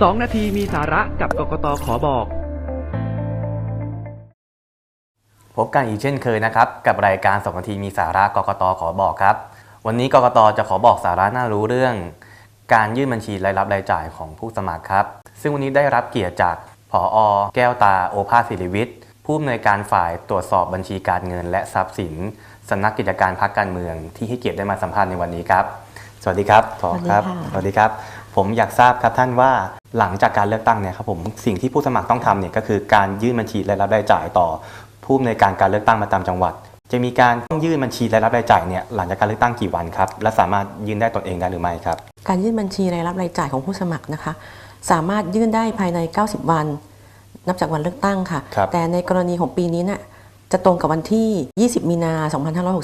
2 นาทีมีสาระกับกกตขอบอก พบกันอีกเช่นเคยนะครับ กับรายการ 2 นาทีมีสาระกกตขอบอกครับ วันนี้กกตจะขอบอกสาระน่ารู้เรื่อง การยื่นบัญชีรายรับรายจ่ายของผู้สมัครครับ ซึ่งวันนี้ได้รับเกียรติจากผออแก้วตาโอภาสศิริวิทย์ผู้อำนวยการฝ่ายตรวจสอบบัญชีการเงิน และทรัพย์สินสำนักกิจการพักการเมือง ที่ให้เกียรติได้มาสัมภาษณ์ในวันนี้ครับ สวัสดีครับผอครับ สวัสดีค่ะสวัสดีครับ ผมอยากทราบครับท่านว่าหลังจากการเลือกตั้งเนี่ยครับผมสิ่งที่ผู้สมัครต้องทำเนี่ยก็คือการยื่นบัญชีรายรับรายจ่ายต่อ ผู้อำนวยการการเลือกตั้งประจำจังหวัด จะมีการต้องยื่นบัญชีรายรับรายจ่ายเนี่ยหลังจากการเลือกตั้งกี่วันครับและสามารถยื่นได้ตนเองได้หรือไม่ครับ การยื่นบัญชีรายรับรายจ่ายของผู้สมัครนะคะ สามารถยื่นได้ภายใน 90 วัน นับจากวันเลือกตั้งค่ะครับแต่ในกรณีของปีนี้เนี่ย จะตรงกับวันที่ 20 มีนา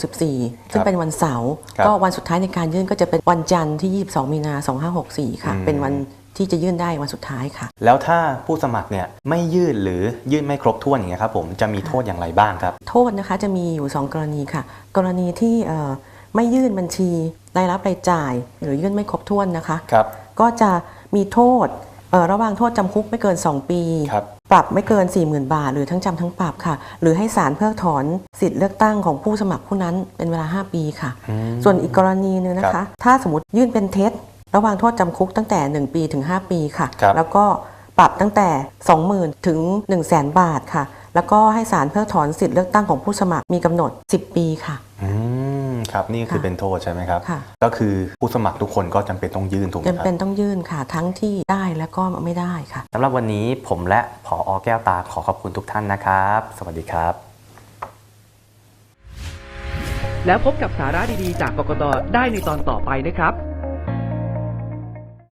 2564 ซึ่งเป็นวันเสาร์ครับก็วันสุดท้ายในการยื่นก็จะเป็นวันจันทร์ที่ 22 มีนา 2564 ค่ะอืมเป็นวันที่จะยื่นได้วันสุดท้ายค่ะ แล้วถ้าผู้สมัครเนี่ยไม่ยื่นหรือยื่นไม่ครบถ้วนอย่างเงี้ยครับผมจะมีโทษอย่างไรบ้างครับ โทษนะคะจะมีอยู่ 2 กรณีค่ะ กรณีที่เอ่อไม่ยื่นบัญชีรายรับรายจ่าย หรือยื่นไม่ครบถ้วนนะคะครับก็จะมีโทษเอ่อระหว่างโทษจำคุกไม่เกิน 2 ปีครับ ปรับไม่เกิน 40,000 บาท หรือทั้งจำทั้งปรับค่ะ หรือให้ศาลเพิกถอนสิทธิ์เลือกตั้งของผู้สมัครผู้นั้นเป็นเวลา 5 ปีค่ะอืมส่วนอีกกรณีหนึงนะครัคะบถ้าสมมติยื่นเป็นเท็จ ระหว่างโทษจำคุกตั้งแต่ 1 ปีถึง 5 ปีค่ะครับแล้วก็ปรับตั้งแต่ 20,000 ถึง 1 0 0 0 0แบาทค่ะ แล้วก็ให้ศาลเพิกถอนสิทธิ์เลือกตั้งของผู้สมัครมีกำหนด 10 ปีค่ะอืม ครับนี่ก็คือค่ะเป็นโทษใช่ไหมครับ ค่ะ ก็คือผู้สมัครทุกคนก็จำเป็นต้องยื่นถูกไหมจำครัเป็นบต้องยื่นค่ะ ทั้งที่ได้และก็ไม่ได้ค่ะ สำหรับวันนี้ผมและผออแก้วตาขอขอบคุณทุกท่านนะครับ สวัสดีครับ แล้วพบกับสาระดีๆ จากกกตได้ในตอนต่อไปนะครับ